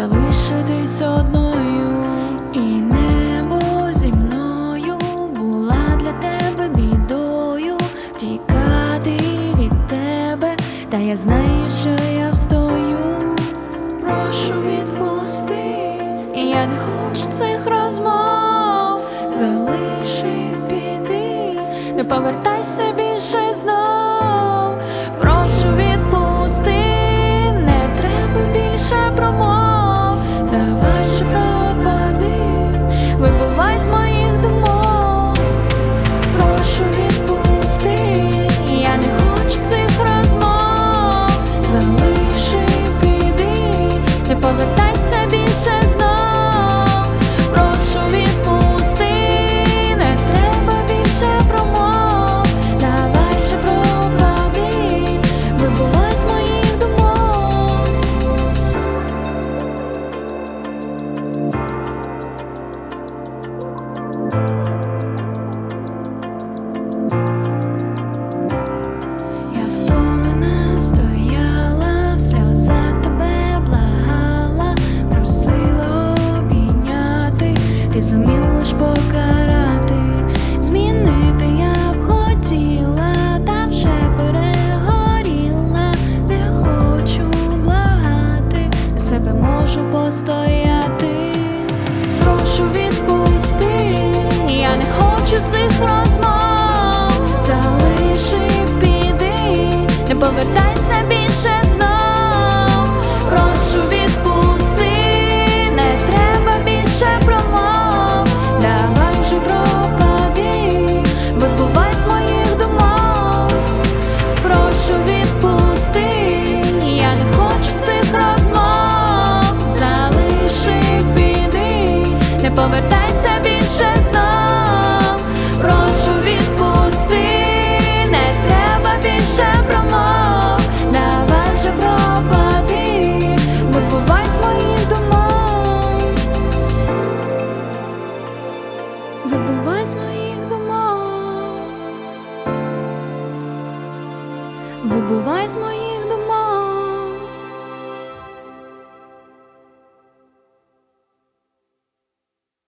залишитись одною, і небо зі мною була для тебе бідою, тікати від тебе, та я знаю, що я встою. Прошу відпусти, і я не хочу цих розмов. Залиши піди, не повертайся більше знов. Зумів покарати, змінити я б хотіла, та вже перегоріла, не хочу благати, себе можу постояти. Прошу відпусти, я не хочу цих розмов. Залиши піди, не повертайся більше знов. повертайся більше знов, прошу відпусти, не треба більше промов, давай вже пропади, вибувай з моїх думок, вибувай з моїх думок, вибувай з моїх.